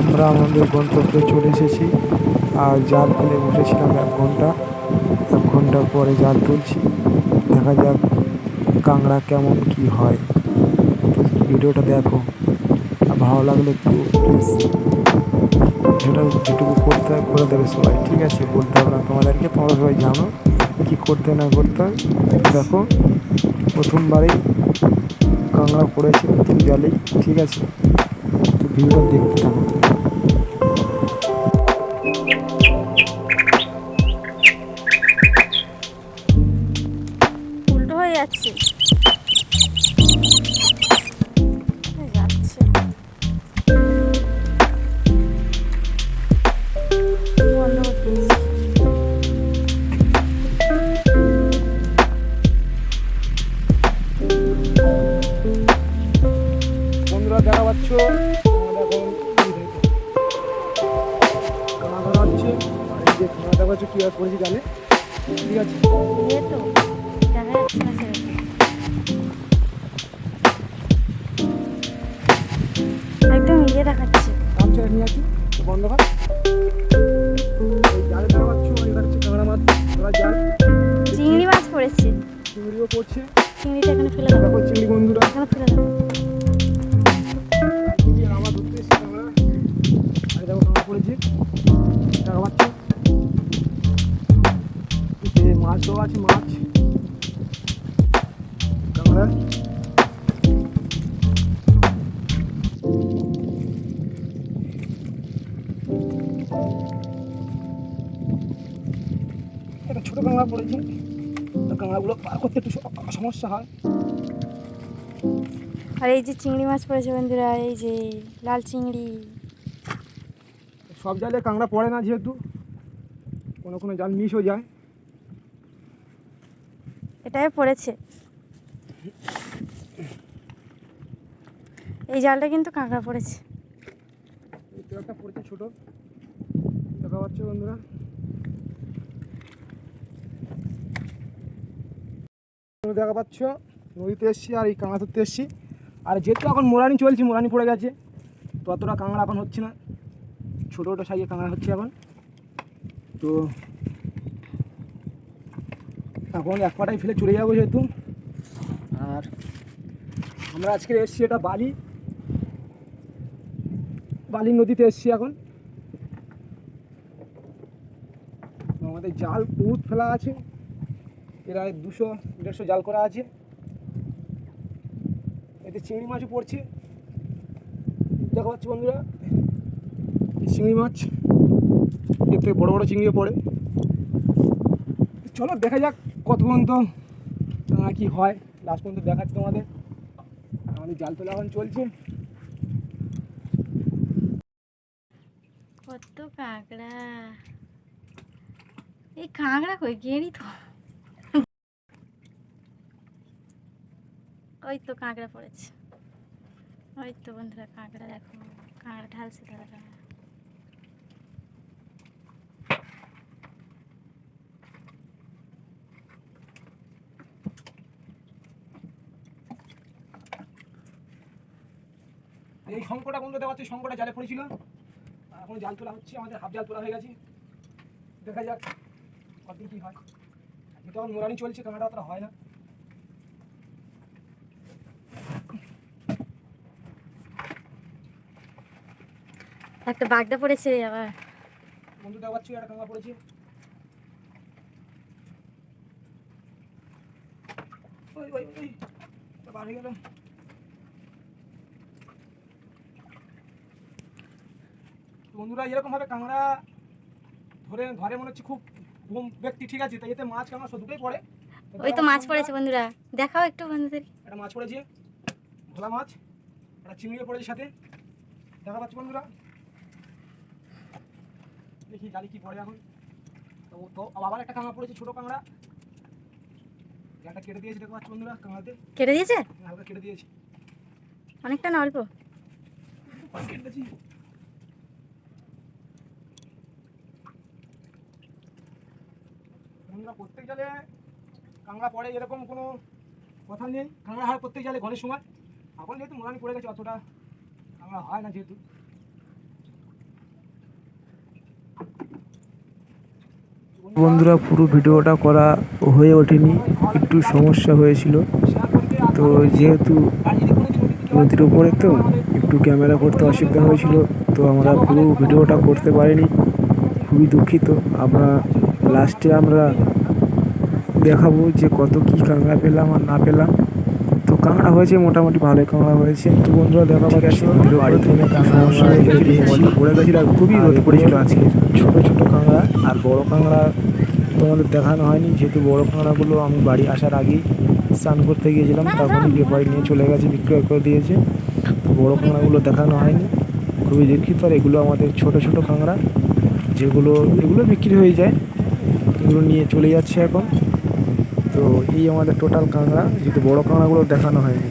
আমরা আমাদের গন্তব্যে চলে এসেছি। আর জাল ফেলে বসেছিলাম এক ঘণ্টা এক ঘণ্টা পরে জাল তুলছি। দেখা যাক কাঁকড়া কেমন কি হয়। ভিডিওটা দেখো। ভালো লাগলে একটু প্লিজ যেটা যেটুকু করতে হয় করে দেবে সবাই, ঠিক আছে? বলতে হবে না তোমাদেরকে, তোমরা সবাই জানো কী করতে না করতে হয়। দেখো, প্রথমবারেই কাঁকড়া পড়েছে নতুন জালেই, ঠিক আছে? ভিডিওটা দেখতে থাকো উল্টো হয়ে যাচ্ছে। বন্ধুরা দেখা পাচ্ছ এখন কানা ধরা হচ্ছে আর এই যে কীভাবে জানে ঠিক আছে একদম ইয়ে দেখাচ্ছে গামছা নিয়ে আসি বন্ধ কর জালে দেখা পাচ্ছ এটা হচ্ছে কাঁকড়া মাছ ধরা জাল চিংড়ি মাছ পড়েছে। চিংড়িও পড়ছে। চিংড়িটা এখানে ফেলে দেবো চিংড়ি বন্ধুরা। এখানে ফেলে দেবো পড়েছে এই যে আছে, মাছ। কাঁকড়া একটা ছোটো কাঁকড়া পড়েছে। কাঁকড়াগুলো পার করতে একটু সমস্যা হয়। আর এই যে চিংড়ি মাছ পড়েছে বন্ধুরা, এই যে লাল চিংড়ি। সব জালে কাঁকড়া পড়ে না যেহেতু কোনো কোনো জাল মিস হয়ে যায়। এটাই পড়েছে। এই জালটা কিন্তু কাঁকড়া পড়েছে। তো একটা পড়েছে ছোটো। দেখা পাচ্ছে বন্ধুরা। দেখা পাচ্ছ নদীতে এসছি আর এই কাঁকড়া ধরতে এসছি। আর যেহেতু এখন মোরানি চলছে মোরানি পড়ে গেছে ততটা কাঁকড়া এখন হচ্ছে না। ছোটো ছোটো সাইজের কাঁকড়া হচ্ছে এখন। তো এখন এক পাটাই ফেলে চলে যাব যেহেতু। আর আমরা আজকে এসছি এটা বালি। বালির নদীতে এসছি এখন। আমাদের জাল বহুত ফেলা আছে। প্রায় দুশো, দেড়শো জাল করা আছে। এতে চিংড়ি মাছও পড়ছে। দেখা পাচ্ছি বন্ধুরা চিংড়ি মাছ। এর থেকে বড়ো বড়ো চিংড়িও পড়ে। চলো দেখা যাক কত পর্যন্ত কি হয়। লাস্ট পর্যন্ত দেখাচ্ছি তোমাদের। আমাদের জাল তোলা এখন চলছে। কত কাঁকড়া। এই কাঁকড়া কই? গেরি তো। ওই তো কাঁকড়া পড়েছে। ওই তো বন্ধুরা, কাঁকড়া দেখো। কাঁকড়া ঢালছে দাদা এই শঙ্কটা বন্ধু দেখা যাচ্ছে শঙ্কটা জালে পড়েছিল? আর এখন জাল তোলা হচ্ছে আমাদের হাফ জাল তোলা হয়ে গেছে। দেখা যাক কতদিন কি হয়। যেহেতু এখন মোরানি চলছে কানাডা অতটা হয় না। একটা বাগদা পড়েছে আবার। বন্ধু দেখা পাচ্ছি একটা কাঁকড়া পড়েছে। ওই ওই ওই বার হয়ে গেল। বন্ধুরা এরকমভাবে কাঁকড়া ধরে ধরে মনে হচ্ছে খুব কম ব্যক্তি ঠিক আছে? তাই এতে মাছ কাঁকড়া সব পড়ে। ওই তো মাছ পড়েছে বন্ধুরা। দেখাও একটু বন্ধুদের। একটা মাছ পড়েছে ভোলা মাছ একটা চিংড়িও পড়েছে সাথে। দেখা পাচ্ছি বন্ধুরা? দেখি জালি কি পড়ে এখন। তো তো আবার একটা কাঁকড়া পড়েছে ছোটো কাঁকড়া জালটা কেটে দিয়েছে দেখতে পাচ্ছি বন্ধুরা কাঁকড়াতে কেটে দিয়েছে? হালকা কেটে দিয়েছি। অনেকটা না অল্প? কেটে দিয়েছি নোংরা প্রত্যেক জালে কাঁকড়া পড়ে, এরকম কোনো কথা নেই। কাঁকড়া হয় প্রত্যেক জালে ঘরের সময় এখন যেহেতু মোরানি পড়ে গেছে, অতটা কাঁকড়া হয় না যেহেতু। বন্ধুরা, পুরো ভিডিওটা করা হয়ে ওঠেনি। একটু সমস্যা হয়েছিল। তো যেহেতু নদীর উপরে তো একটু ক্যামেরা করতে অসুবিধা হয়েছিল, তো আমরা পুরো ভিডিওটা করতে পারিনি। খুবই দুঃখিত। আমরা লাস্টে আমরা দেখাবো যে কত কি কাঁকড়া পেলাম আর না পেলাম। তো কাঁকড়া হয়েছে মোটামুটি ভালোই কাঁকড়া হয়েছে। তো বন্ধুরা দেখা গেছে সমস্যা হয়ে গেছিল পড়ে গেছিল আর খুবই রোদ পড়েছিল আজকে। ছোট ছোট কাঁকড়া। আর বড় কাঁকড়া তোমাদের দেখানো হয়নি যেহেতু বড় কাঁকড়াগুলো আমি বাড়ি আসার আগেই স্নান করতে গিয়েছিলাম তখনই ব্যাপারী নিয়ে চলে গেছে বিক্রয় করে দিয়েছে। তো বড় কাঁকড়াগুলো দেখানো হয়নি। খুবই দুঃখিত আর এগুলো আমাদের ছোট ছোট কাঁকড়া যেগুলো এগুলো বিক্রি হয়ে যায়। এগুলো নিয়ে চলে যাচ্ছে এখন। তো এই আমাদের টোটাল কাঁকড়া, যেহেতু বড়ো কাঁকড়াগুলো দেখানো হয়নি।